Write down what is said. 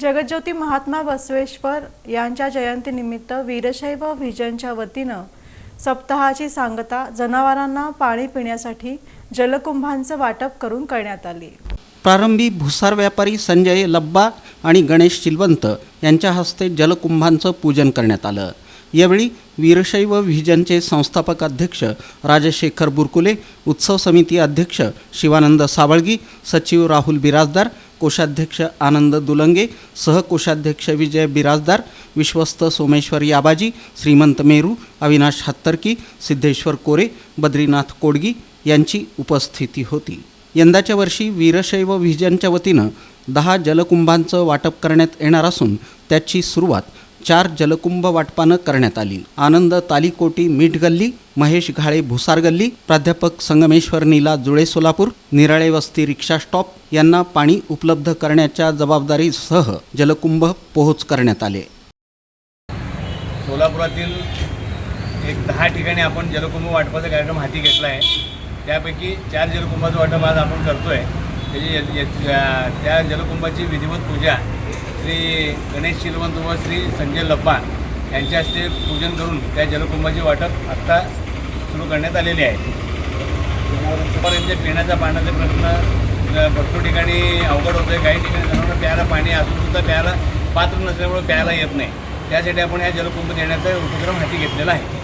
जगज्योती महात्मा बसवेश्वर यांच्या जयंतीनिमित्त वीरशैव व्हिजनच्या वतीनं सप्ताहाची सांगता जनावरांना पाणी पिण्यासाठी जलकुंभांचं वाटप करून करण्यात आले. प्रारंभी भुसार व्यापारी संजय लब्बा आणि गणेश शिलवंत यांच्या हस्ते जलकुंभांचं पूजन करण्यात आलं. यावेळी वीरशैव व्हिजनचे संस्थापक अध्यक्ष राजशेखर बुरकुले उत्सव समिती अध्यक्ष शिवानंद सावळगी सचिव राहुल बिराजदार कोषाध्यक्ष आनंद दुलंगे सहकोषाध्यक्ष विजय बिराजदार विश्वस्त सोमेश्वर याबाजी श्रीमंत मेरू अविनाश हत्तरकी सिद्धेश्वर कोरे बद्रीनाथ कोडगी यांची उपस्थिती होती. यंदाच्या वर्षी वीरशैव व्हिजनच्या वतीनं दहा जलकुंभांचं वाटप करण्यात येणार असून त्याची सुरुवात चार जलकुंभ वाटपानं करण्यात आली. आनंद तालीकोटी मीठ गल्ली महेश घाळे भुसार गल्ली प्राध्यापक संगमेश्वर नीला जुळे सोलापूर निराळे वस्ती रिक्षा स्टॉप यांना पाणी उपलब्ध करण्याच्या जबाबदारीसह जलकुंभ पोहोच करण्यात आले. सोलापुरातील एक दहा ठिकाणी आपण जलकुंभ वाटपाचा कार्यक्रम हाती घेतला आहे. त्यापैकी चार जलकुंभाचं वाटप आज आपण करतो आहे त्याची त्या जलकुंभाची विधिवत पूजा श्री गणेश शिलवंत व श्री संजय लप्पा यांच्या हस्ते पूजन करून त्या जलकुंभाचे वाटप आत्ता सुरू करण्यात आलेले आहे. जनावरांच्या पिण्याचा पाण्याचा प्रश्न भरपूर ठिकाणी अवघड होतो आहे काही ठिकाणी जनावरांना प्यायला पाणी असून सुद्धा प्यायला पात्र नसल्यामुळे प्यायला येत नाही. त्यासाठी आपण या जलकुंभ देण्याचा उपक्रम हाती घेतलेला आहे.